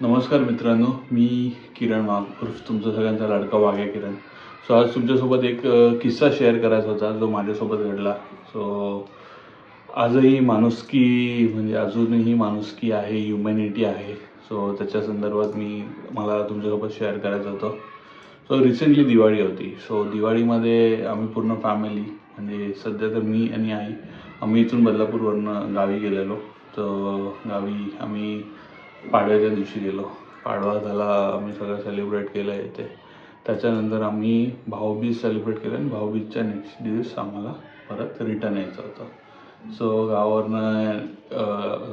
नमस्कार मित्रांनो मी किरण वाघ उर्फ तुमचा सगळ्यांचा लाडका वाघ आहे किरण. सो आज तुमच्यासोबत एक किस्सा शेअर करायचा होता जो माझ्यासोबत घडला. सो आजही माणुसकी म्हणजे अजूनही माणुसकी आहे ह्युमॅनिटी आहे. सो त्याच्या संदर्भात मी मला तुमच्यासोबत शेअर करायचं होतं. सो रिसेंटली दिवाळी होती. सो दिवाळीमध्ये आम्ही पूर्ण फॅमिली म्हणजे सध्या तर मी आणि आई आम्ही इथून बदलापूरवरनं गावी गेलेलो. तर गावी आम्ही पाडव्याच्या दिवशी गेलो. पाडवा झाला आम्ही सगळं सेलिब्रेट केलं इथे. त्याच्यानंतर आम्ही भाऊबीज सेलिब्रेट केलं आणि भाऊबीजच्या नेक्स्ट दिवस आम्हाला परत रिटर्न यायचं होतं. सो गावावरनं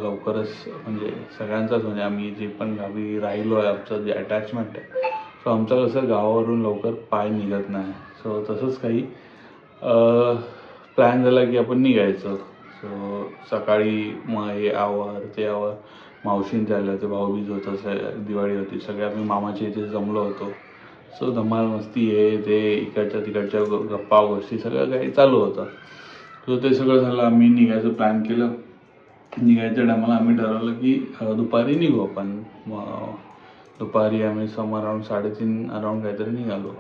लवकरच म्हणजे सगळ्यांचाच म्हणजे आम्ही जे पण गावी राहिलो आहे आमचं जे अटॅचमेंट आहे सो आमचं कसं गावावरून लवकर पाय निघत नाही. सो तसंच काही प्लॅन झाला की आपण निघायचं. सो सकाळी मग हे आवर ते आवर मावशींच्या आले होते भाऊबीज होतं स- दिवाळी होती सगळे आम्ही मामाच्या इथे जमलो होतो. सो धमाल मस्ती हे ते इकडच्या तिकडच्या गप्पा गोष्टी सगळं काही चालू होतं. सो ते सगळं झालं आम्ही निघायचं प्लॅन केलं. निघायच्या टायमाला आम्ही ठरवलं की दुपारी निघू आपण. दुपारी आम्ही सम अराऊंड साडेतीन अराऊंड काहीतरी निघालो.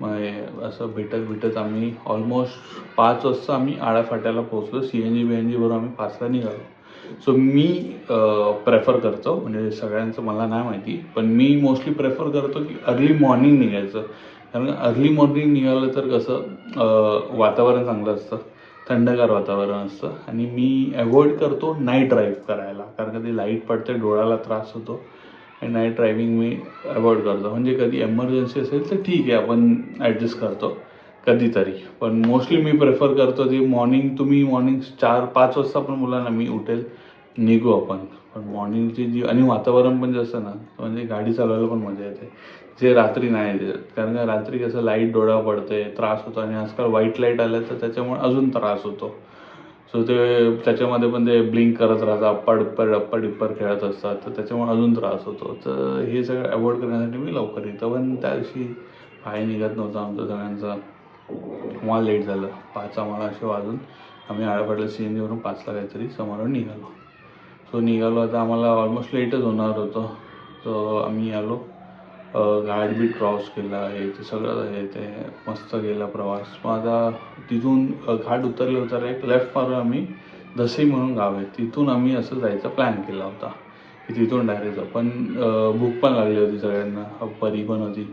मग असं भेटत भेटत आम्ही ऑलमोस्ट पाच वाजता आम्ही आळ्या फाट्याला पोहोचलो C N G B N जीवरून आम्ही पाचला निघालो. सो मी प्रेफर करतो म्हणजे सगळ्यांचं मला नाही माहिती पण मी मोस्टली प्रेफर करतो की अर्ली मॉर्निंग निघायचं. कारण अर्ली मॉर्निंग निघालं तर कसं वातावरण चांगलं असतं थंडगार वातावरण असतं आणि मी अवॉइड करतो नाईट ड्राईव्ह करायला. कारण कधी लाइट पडते डोळ्याला त्रास होतो आणि नाईट ड्रायव्हिंग मी अवॉइड करतो. म्हणजे कधी एमर्जन्सी असेल तर ठीक आहे आपण ॲडजस्ट करतो. कधीतरी. पण मोस्टली मी प्रेफर करतो ती मॉर्निंग तुम्ही मॉर्निंग चार पाच वाजता पण मुलांना मी उठेल निघू आपण. पण मॉर्निंगची जी आणि वातावरण पण जे असतं ना म्हणजे गाडी चालवायला पण मजा येते. जे रात्री नाही देत कारण का रात्री कसं लाइट डोळा पडते त्रास होतो आणि आजकाल व्हाईट लाइट आलं तर त्याच्यामुळे अजून त्रास होतो. सो ते त्याच्यामध्ये पण ते ब्लिंक करत राहतात अप्पा डिप्पर अप्पा डिप्पर खेळत असतात तर त्याच्यामुळे अजून त्रास होतो. तर हे सगळं अवॉइड करण्यासाठी मी लवकर येतो. पण त्या दिवशी पाय निघत नव्हता आमचा सगळ्यांचा. मला लेट झालं. पाच आम्हाला असे वाजून आम्ही आळापाडला सी एन जीवरून पाचला काहीतरी समोरून निघालो. सो निघालो आता आम्हाला ऑलमोस्ट लेटच होणार होतं. तर आम्ही आलो. गाड बी क्रॉस केला. हे ते सगळं हे ते मस्त गेला प्रवास. मग आता तिथून घाट उतरले उतरले एक लेफ्ट मारून आम्ही दसई म्हणून गाव आहे. तिथून आम्ही असं जायचा प्लॅन केला होता. की तिथून डायरेक्ट पण भूक पण लागली होती सगळ्यांना. परी पण होती.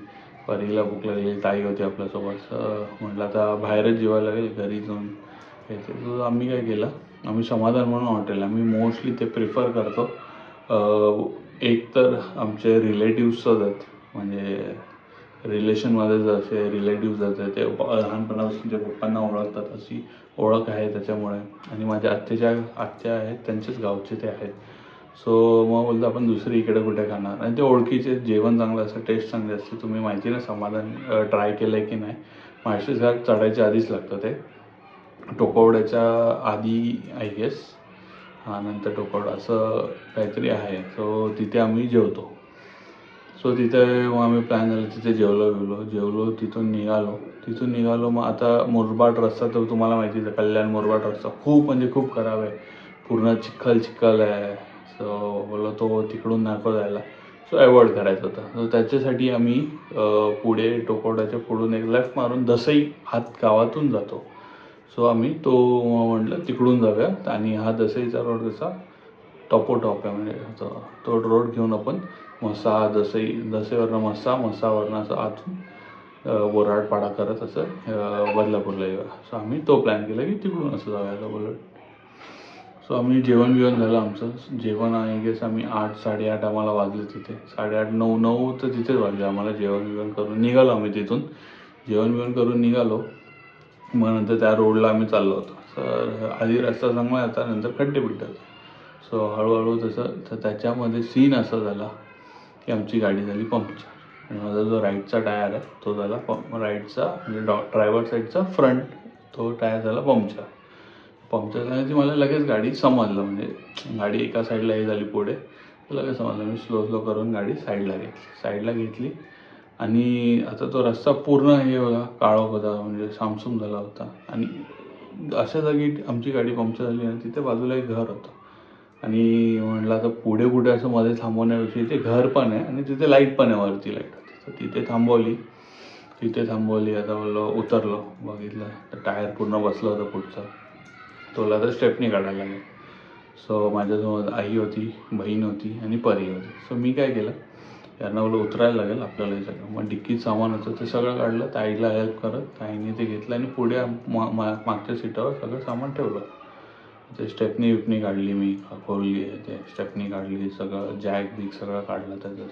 परीला भूक लागलेली ताई होती आपल्यासोबत. म्हटलं आता बाहेरच जेवायला लागेल घरी जाऊन. हे तर आम्ही काय केलं आम्ही समाधान म्हणून हॉटेल आम्ही मोस्टली ते प्रिफर करतो. एक तर आमचे रिलेटिव्हसच आहेत. म्हणजे रिलेशनमध्ये जसे रिलेटिव्ह जाते ते लहानपणापासून जे पप्पांना ओळखतात अशी ओळख आहे त्याच्यामुळे. आणि माझ्या आत्याच्या आत्या आहेत त्यांचेच गावचे ते आहेत. सो मग बोलतो आपण दुसरी इकडे कुठे खाणार? आणि ते ओळखीचे जेवण चांगलं असतं टेस्ट चांगली असते तुम्ही माहिती ना समाधान ट्राय केलं आहे की नाही? माळशेज घाट चढायच्या आधीच लागतं ते. टोकवड्याच्या आधी आय गेस हा नंतर टोकवडा असं काहीतरी आहे. सो तिथे आम्ही जेवतो. सो तिथे मग आम्ही प्लॅन झालं तिथे जेवलो बिवलो. जेवलो तिथून निघालो. तिथून निघालो मग आता मुरबाड रस्ता तर तुम्हाला माहितीच आहे कल्याण मुरबाड रस्ता खूप म्हणजे खूप खराब आहे. पूर्ण चिखल चिखल आहे. सो बोललो तो तिकडून नको जायला. सो अवॉइड करायचं होतं. सो त्याच्यासाठी आम्ही पुढे टोकोड्याच्या पुढून एक लेफ्ट मारून दसई हात गावातून जातो. सो आम्ही तो म्हटलं तिकडून जाऊया. आणि हा दसईचा रोड कसा? टॉपोटॉप आहे म्हणजे तो- तो रोड घेऊन आपण मसा दसई दसईवरनं मसा मसावरनं असं आतून बोराडपाडा करत असं बदलापूरला येऊया. सो आम्ही तो प्लॅन केला की तिकडून असं जाऊया. बोलत सो आम्ही जेवण बिवण झालं आमचं. जेवण आणि गेस आम्ही आठ साडेआठ आम्हाला वाजले तिथे. साडेआठ नऊ नऊ तर तिथेच वाजले आम्हाला जेवण बिवण करून. निघालो आम्ही तिथून. जेवण बिवण करून निघालो. मग नंतर त्या रोडला आम्ही चाललो होतो. तर आधी रस्ता चांगला होता नंतर खड्डे बिड्डे सो हळूहळू तसं तर त्याच्यामध्ये सीन असा झाला की आमची गाडी झाली पंक्चर. आणि माझा जो राईटचा टायर आहे तो झाला पं राईटचा म्हणजे डॉ ड्रायव्हर साईडचा फ्रंट तो टायर झाला पंक्चर. पंक्चर झाल्याची मला लगेच गाडी समजलं. म्हणजे गाडी एका साईडला हे झाली पुढे. तर लगेच समजलं. मी स्लो स्लो करून गाडी साईडला घेतली. साईडला घेतली. आणि आता तो रस्ता पूर्ण हे होता. काळोख होता. म्हणजे सामसूम झाला होता. आणि अशा जागी आमची गाडी पंक्चर झाली आणि तिथे बाजूला एक घर होतं. आणि म्हटलं आता पुढे कुठे असं मध्ये थांबवण्याविषयी ते घर पण आहे आणि तिथे लाइट पण आहे वरती लाइट तर तिथे थांबवली. तिथे थांबवली. आता बोललो उतरलो. बघितलं. तर टायर पूर्ण बसलं होतं पुढचं. तोला तर स्टेपनी काढायला लागेल. सो माझ्यासमोर आई होती बहीण होती आणि परी होती. सो मी काय केलं? यांना मला उतरायला लागेल आपल्याला हे सगळं. मग डिक्कीत सामान होतं ते सगळं काढलं. ताईला हेल्प करत ताईने ते घेतलं आणि पुढे मा- मा- मागच्या सीटावर सगळं सामान ठेवलं. ते स्टेपनी विपनी काढली मी खोलली ते स्टेपनी काढली सगळं जॅक बिक सगळं काढलं त्याचं.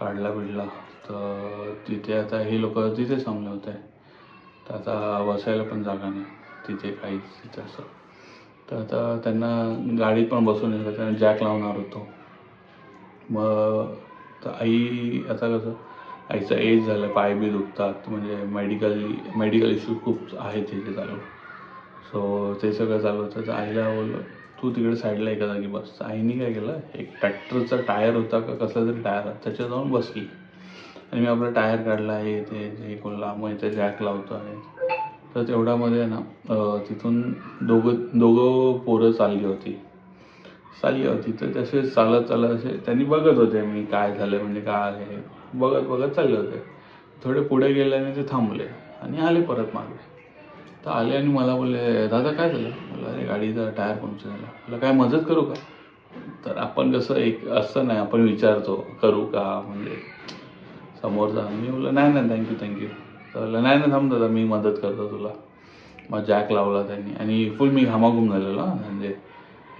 काढला बिडला. तर तिथे आता हे लोक तिथे थांबले होते तर आता बसायला पण जागा नाही. तिथे काही तिथे असं. तर आता त्यांना गाडीत पण बसून येतं त्यांना जॅक लावणार होतो. मग तर आई आता कसं आईचं एज झालं पाय बी दुखतात म्हणजे मेडिकल मेडिकल इश्यू खूप आहेत तिथे चालू. सो ते सगळं चालू होतं. तर आईला बोललो तू तिकडे साईडला एका जागी बस. आईने काय केलं एक ट्रॅक्टरचा टायर होता का कसला तरी टायर त्याच्यात जाऊन बसली. आणि मी आपला टायर काढला आहे ते हे कोणला मग इथे जॅक लावतो आहे. तर तेवढ्यामध्ये ना तिथून दोघं दोघं पोरं चालली होती. चालली होती. तर तसे चालत चालत असे त्यांनी बघत होते मी काय झालं म्हणजे काय आहे. बघत बघत चालले होते. थोडे पुढे गेल्याने ते थांबले आणि आले परत मागे. तर आले आणि मला बोलले दादा काय झालं? मला अरे गाडीचा टायर पंक्चर झाला. मला काय मदत करू का? तर आपण कसं एक असं नाही आपण विचारतो करू का? म्हणजे समोर जा मी बोललं नाही नाही थँक्यू थँक्यू तर नाही नाही थांब दादा मी मदत करतो तुला. मग जॅक लावला त्यांनी. आणि फुल मी घामाघूम झालेलो म्हणजे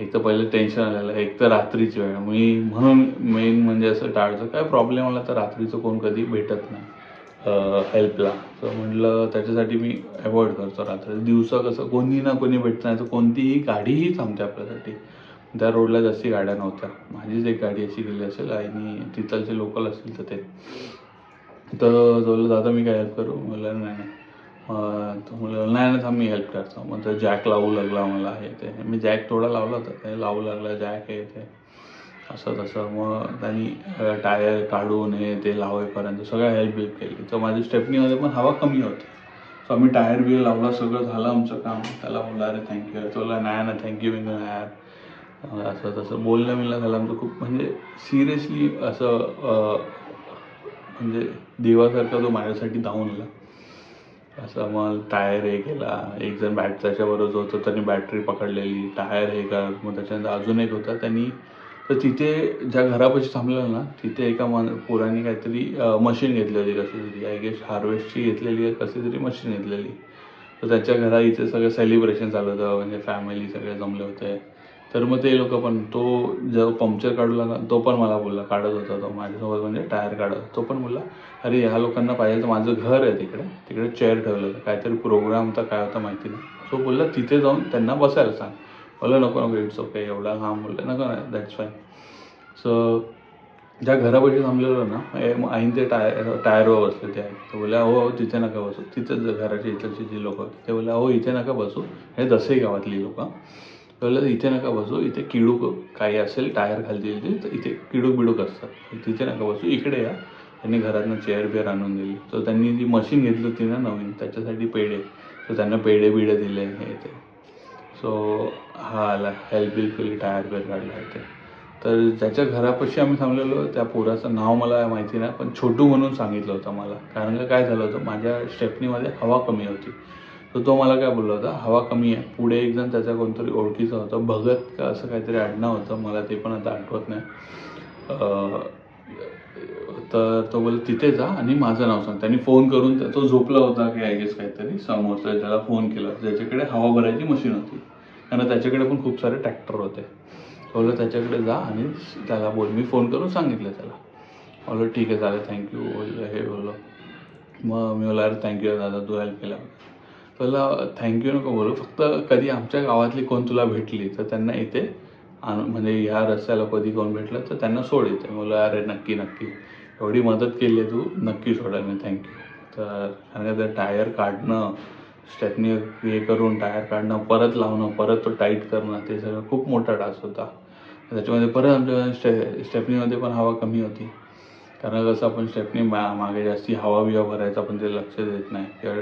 एक तर पहिले टेन्शन आलेलं एक तर रात्रीची वेळ. मी म्हणून मेन म्हणजे असं टाळचं काय प्रॉब्लेम आला तर रात्रीचं कोण कधी भेटत नाही हेल्पला तर म्हटलं त्याच्यासाठी मी अवॉइड करतो रात्री. दिवसा कसं कोणी ना कोणी भेटत नाही तर कोणतीही गाडीही थांबते आपल्यासाठी. त्या रोडला जास्ती गाड्या नव्हत्या. माझीच एक गाडी अशी गेली असेल आणि तिथलचे लोकल असतील तर ते. तर बोललं दादा मी काय हेल्प करू? म्हणलं नाही. नाही तो म्हणलं नाही नाही थांब मी हेल्प करतो. मग तो जॅक लावू लागला मला हे ते. मी जॅक थोडा लावला होता ते लावू लागला जॅक हे ते. असं तसं. मग त्यांनी टायर काढून हे ते लावायपर्यंत सगळं हेल्प बिल्प केली. तर माझी स्टेपनीमध्ये पण हवा कमी होती. सो आम्ही टायर बियर लावला सगळं झालं आमचं काम. त्याला बोलला अरे थँक्यू तो नाही ना थँक्यू मी यार असं तसं. बोलणं मिळणं झालं आमचं खूप. म्हणजे सिरियसली असं म्हणजे देवासारखा तो माझ्यासाठी धावून आला. असं मग टायर हे केला. एक जण बॅट त्याच्याबरोबर जो होता त्यांनी बॅटरी पकडलेली. टायर हे कर. मग त्याच्यानंतर अजून एक होता. त्यांनी तर तिथे ज्या घरापाशी थांबलेलं ना तिथे एका मन पोरांनी काहीतरी मशीन घेतलेली कशी तरी आय गेस हार्वेस्टची घेतलेली कशी तरी मशीन घेतलेली. तर त्याच्या घरा इथे सगळं सेलिब्रेशन चालू होतं. म्हणजे फॅमिली सगळे जमले होते. तर मग ते लोक पण तो जो पंक्चर काढू लागला तो पण मला बोलला काढत होता तो माझ्यासोबत म्हणजे टायर काढत तो पण बोलला अरे ह्या लोकांना पाहिजे तर माझं घर आहे तिकडे तिकडे चेअर ठेवलं होतं. काहीतरी प्रोग्राम होता काय होता माहिती नाही. सो बोलला तिथे जाऊन त्यांना बसायला सांग. बोला नको नको इट्स ओके एवढा हा बोललं. नको नाही दॅट्स फाईन सो ज्या घरापाशी थांबलेलो ना आईन ते टायर टायरवर बसले ते आई तर बोलल्या हो, हो तिथे नका बसू. तिथेच घराच्या इथलची जी लोक होती ते बोलल्या हो इथे नका बसू. हे दसही गावातली लोक. कळलं इथे नका बसू इथे किडूक काही असेल टायर खालची तर इथे किडूक बिडूक असतात तिथे नका बसू इकडे या. त्यांनी घरातनं चेअर बिअर आणून दिली. तर त्यांनी जी मशीन घेतली होती ना नवीन त्याच्यासाठी पेढे. तर त्यांना पेढे बिडे दिले हे ते. सो हा आला. हेल्प बिल्प केली टायर बिअर काढला हे ते. तर ज्याच्या घरापाशी आम्ही थांबलेलो त्या पोराचं नाव मला माहिती नाही पण छोटू म्हणून सांगितलं होतं मला. कारण का काय झालं होतं माझ्या स्टेपनीमध्ये हवा कमी होती. तर तो मला काय बोलला होता हवा कमी आहे पुढे एक जण त्याचा कोणतरी ओळखीचा होता भगत का असं काहीतरी आडनाव होतं मला ते पण आता आठवत नाही. तर तो बोल तिथे जा आणि माझं नाव सांग. त्यांनी फोन करून तो झोपला होता की आय गेस काहीतरी समोरचा त्याला फोन केला. ज्याच्याकडे हवा भरायची मशीन होती कारण त्याच्याकडे पण खूप सारे ट्रॅक्टर होते. बोललं त्याच्याकडे जा आणि त्याला बोल. मी फोन करून सांगितलं त्याला. बोललो ठीक आहे चालेल थँक्यू बोललं हे बोललो. मग मी बोला अरे थँक्यू दादा तू हेल्प केला तुला थँक्यू नको बोलू. फक्त कधी आमच्या गावातली कोण तुला भेटली तर त्यांना इथे आणून म्हणजे ह्या रस्त्याला कधी कोण भेटलं तर त्यांना सोड इथे. बोला अरे नक्की नक्की. एवढी मदत केली आहे तू नक्की सोडा मी थँक्यू तर कारण का टायर काढणं स्टेपनी हे करून टायर काढणं परत लावणं परत तो टाईट करणं ते सगळं खूप मोठा टास्क होता. त्याच्यामध्ये परत आमच्या स्टे स्टेपनीमध्ये पण हवा कमी होती. कारण कसं आपण स्टेपनी मा मागे जास्ती हवा बिवा भरायचं आपण ते लक्ष देत नाही. किंवा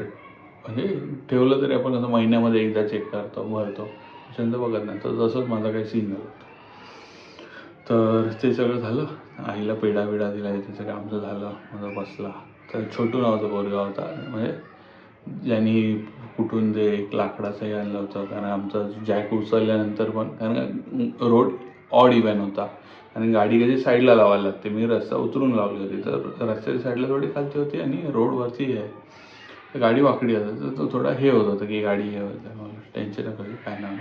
म्हणजे ठेवलं तरी आपण असं महिन्यामध्ये एकदा चेक करतो भरतो. त्याच्यानंतर बघत नाही. तर तसंच माझा काही सीन झाला तर ते सगळं झालं. आईला पेढा बिडा दिला ते सगळं आमचं झालं. माझा बसला. तर छोटू नावाचा पोरगा होता. म्हणजे ज्यांनी कुठून ते एक लाकडाचं हे आणलं होतं. कारण आमचा जॅक उचलल्यानंतर पण कारण रोड ऑड इव्हन होता. आणि गाडी कधी साईडला लावायला लागते. मी रस्ता उतरून लावली होती. तर रस्त्याच्या साईडला थोडी खालती होती आणि रोडवरती आहे गाडी वाकडी होतं. तर तो थोडा हे होत होतं की गाडी हे होतं. मला टेन्शन नको काय नाही.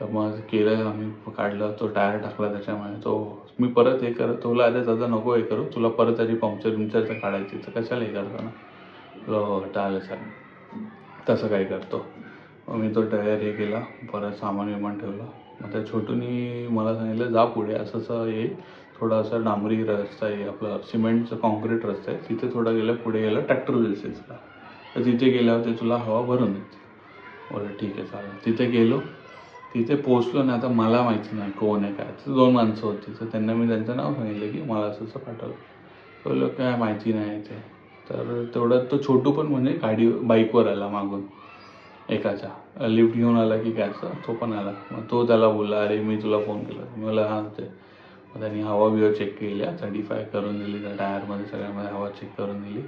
तर मग केलं आम्ही काढलं तो टायर टाकला त्याच्यामुळे तो मी परत हे करत तुला आता दादा नको हे करू. तुला परत त्याची पंक्चर बिंक्चर तर काढायची तर कशाला हे करतो ना? हो टाळलं चालेल तसं काही करतो. मग मी तो टायर हे केला परत सामान विमान ठेवलं. मग त्या छोटूनी मला सांगितलं जा पुढे असं असं येईल थोडासा डांबरी रस्ता आहे आपलं सिमेंटचं कॉन्क्रीट रस्ता आहे. तिथे थोडं गेलं पुढे गेलं ट्रॅक्टर दिसेल तर तिथे गेल्यावर ते तुला हवा भरून देते बरं ठीक आहे चालेल. तिथे गेलो. तिथे पोचलो ना आता मला माहिती नाही कोण आहे काय. तर दोन माणसं होती. तर त्यांना मी त्यांचं नाव सांगितलं की मला असं असं पाठवलं. बोललो काय माहिती नाही ते तर तेवढ्यात तो छोटू पण म्हणजे गाडी बाईकवर आला मागून. एकाचा. लिफ्ट घेऊन आला की कायचा तो पण आला. मग तो त्याला बोलला अरे मी तुला फोन केला. मी मला हां ते. मग त्यांनी हवा बिवा चेक केल्या. थर्टी फाय करून दिली. त्या टायरमध्ये सगळ्यामध्ये हवा चेक करून दिली.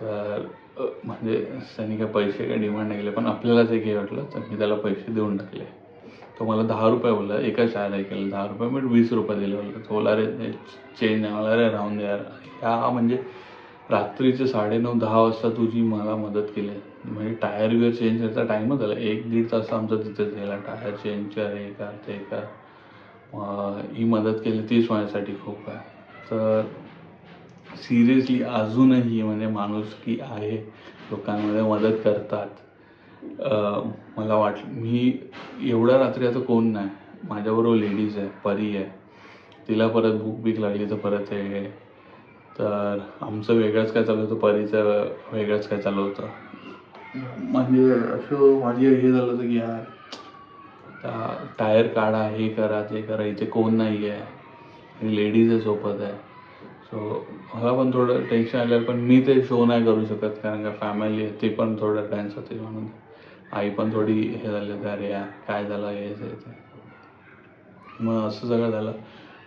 तर म्हणजे त्यांनी काय पैसे काय डिमांड नाही केले पण आपल्यालाच एक हे वाटलं तर मी त्याला पैसे देऊन टाकले. तो मला दहा रुपये बोलला एका शाळेला ऐकलं दहा रुपये मी वीस रुपये दिले बोलला. तो बोला रे चेंज आला रे राहून द्या ह्या म्हणजे रात्रीचे साडेनऊ दहा वाजता तुझी मला मदत केली. म्हणजे टायर बिअर चेंज करायचा टाईमच झाला. एक दीड तास आमचा तिथेच गेला. टायर चेंज कर हे कर ते कर. मग ही मदत केली तीच माझ्यासाठी खूप आहे. तर सिरियसली अजूनही म्हणजे माणुसकी आहे लोकांमध्ये मदत करतात. मला वाट मी एवढ्या रात्री आता कोण नाही. माझ्याबरोबर लेडीज आहे परी आहे. तिला परत भूक बीक लागली तर परत हे तर आमचं वेगळंच काय चालू होतं परीचं वेगळंच काय चालू होतं. म्हणजे असं माझी हे झालं होतं की यार आता टायर काढा हे करा ते करा इथे कोण नाही आहे लेडीज आहे सोबत आहे. सो मला पण थोडं टेन्शन आलं पण मी ते शो नाही करू शकत कारण का फॅमिली आहे ती पण थोडं टेन्स होते म्हणून. आई पण थोडी हे झाली होती अरे या काय झालं हे ते. मग असं सगळं झालं.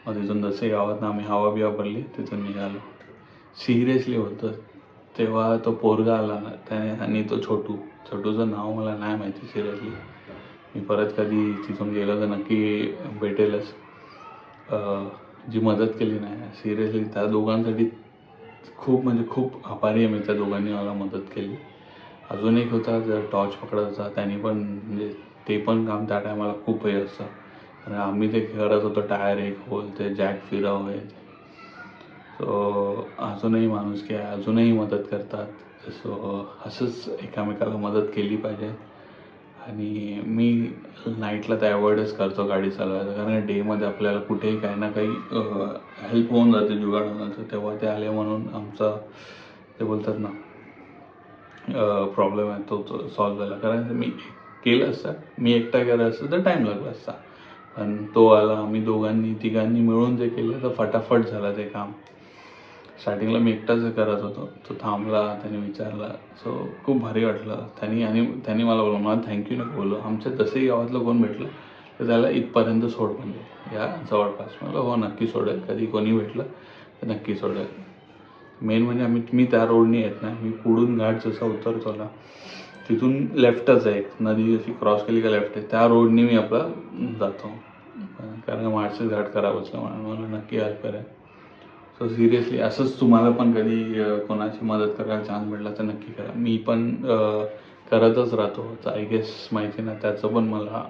मग तिथून जसे गावात ना आम्ही हवा बिवा भरली तिथून निघालो. सिरियसली होतं. तेव्हा तो पोरगा आला ना त्याने आणि तो छोटू. छोटूचं नाव मला नाही माहिती सिरियसली मी परत कधी तिथून गेलो तर नक्की भेटेलच. जी मदत केली नाही. सिरियसली त्या दोघांसाठी खूप म्हणजे खूप आभारी आहे मी त्या दोघांनी मला मदत केली. अजून एक होता जर टॉर्च पकडत होता त्यांनी पण म्हणजे ते पण काम त्या टायमाला खूप हे असतं. आणि आम्ही ते करत होतो टायर एक होल ते जॅक फिराव हे सो अजूनही माणूस की अजूनही मदत करतात. सो असंच एकामेकाला मदत केली पाहिजे. आणि मी नाईटला तर अवॉइडच करतो गाडी चालवायचं कारण डेमध्ये आपल्याला कुठेही काही ना काही हेल्प होऊन जाते जुगाड होऊन जातं. तेव्हा ते आले म्हणून आमचा ते बोलतात ना प्रॉब्लेम आहे तो सॉल्व सॉल्व्ह झाला. कारण मी केलं असतं. मी एकटा केलं असतं तर टाईम लागला असता. पण तो आला आम्ही दोघांनी तिघांनी मिळून जे केलं तर फटाफट झालं ते काम. स्टार्टिंगला मी एकटाच करत होतो. तो थांबला त्याने विचारला. सो खूप भारी वाटलं. त्यांनी आणि त्यांनी मला बोललं मला थँक्यू नको बोललो आमच्या तसंही गावातलं कोण भेटलं तर त्याला इथपर्यंत सोड म्हणजे. या जवळपास. मला हो नक्की सोडेल. कधी कोणी भेटलं तर नक्की सोडेल. मेन म्हणजे आम्ही मी त्या रोडनी येत नाही. मी पुढून घाट जसा उतरतो ना तिथून लेफ्टच आहे. एक नदी अशी क्रॉस केली का लेफ्ट आहे. त्या रोडनी मी आपला जातो. कारण माळशेज घाट करावं म्हणून. मला नक्की हेल्प करेल सो सिरियसली असंच तुम्हाला पण कधी कोणाची मदत करायला चान्स मिळला तर नक्की करा. मी पण करतच राहतो. आय गेस माहिती ना त्याचं पण मला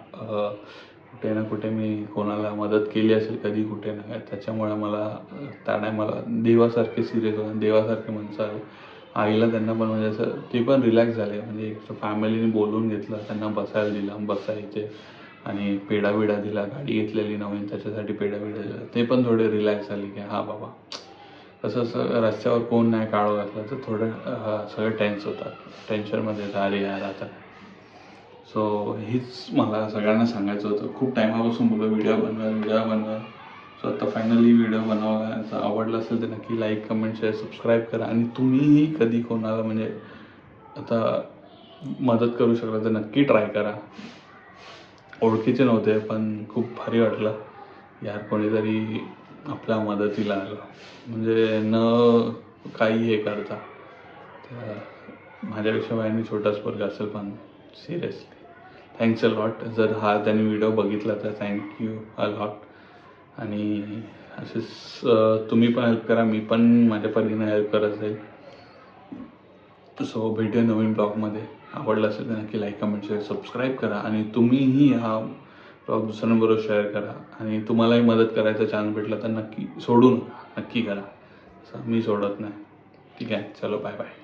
कुठे ना कुठे मी कोणाला मदत केली असेल कधी कुठे ना काय त्याच्यामुळे मला अ, त्या टायमाला देवासारखे सिरियस होते देवासारखे माणसं आले आईला त्यांना पण म्हणजे असं ते पण रिलॅक्स झाले. म्हणजे फॅमिलीने बोलवून घेतलं त्यांना बसायला दिलं बसायचे. आणि पेढा बिडा दिला गाडी घेतलेली नवीन त्याच्यासाठी पेढा बिडा दिला. ते पण थोडे रिलॅक्स झाले की हा बाबा. कसं असं रस्त्यावर कोण नाही काळो घातला तर थोडं सगळं टेन्स होतात. टेन्शनमध्ये येतं, अरे यार आता. सो हीच मला सगळ्यांना सांगायचं होतं. खूप टायमापासून बोललो व्हिडिओ बनवा व्हिडिओ बनवा. सो आता फायनली व्हिडिओ बनवायचा आवडला असेल तर नक्की लाईक कमेंट शेअर सबस्क्राईब करा. आणि तुम्हीही कधी कोणाला म्हणजे आता मदत करू शकला तर नक्की ट्राय करा. ओळखीचे नव्हते पण खूप भारी वाटलं. यार कोणीतरी आपल्या मदतीला आलं. म्हणजे न काही हे करता. तर माझ्यापेक्षा वयाने छोटाच पोरगा असेल पण सिरियसली. थँक्स अ लॉट जर हा त्यांनी व्हिडिओ बघितला तर थँक्यू अ लॉट आणि असेच तुम्ही पण हेल्प करा मी पण माझ्या परीने हेल्प करत जाईल. सो भेटूया नवीन ब्लॉगमध्ये आवडला असेल तर नक्की लाईक कमेंट शेअर सबस्क्राईब करा आणि तुम्हीही हा ब्लॉग दुसऱ्यांबरोबर शेअर करा आणि तुम्हालाही मदत करायचा चान्स भेटला तर नक्की सोडून नक्की करा. असं मी सोडत नाही. ठीक आहे? चलो बाय बाय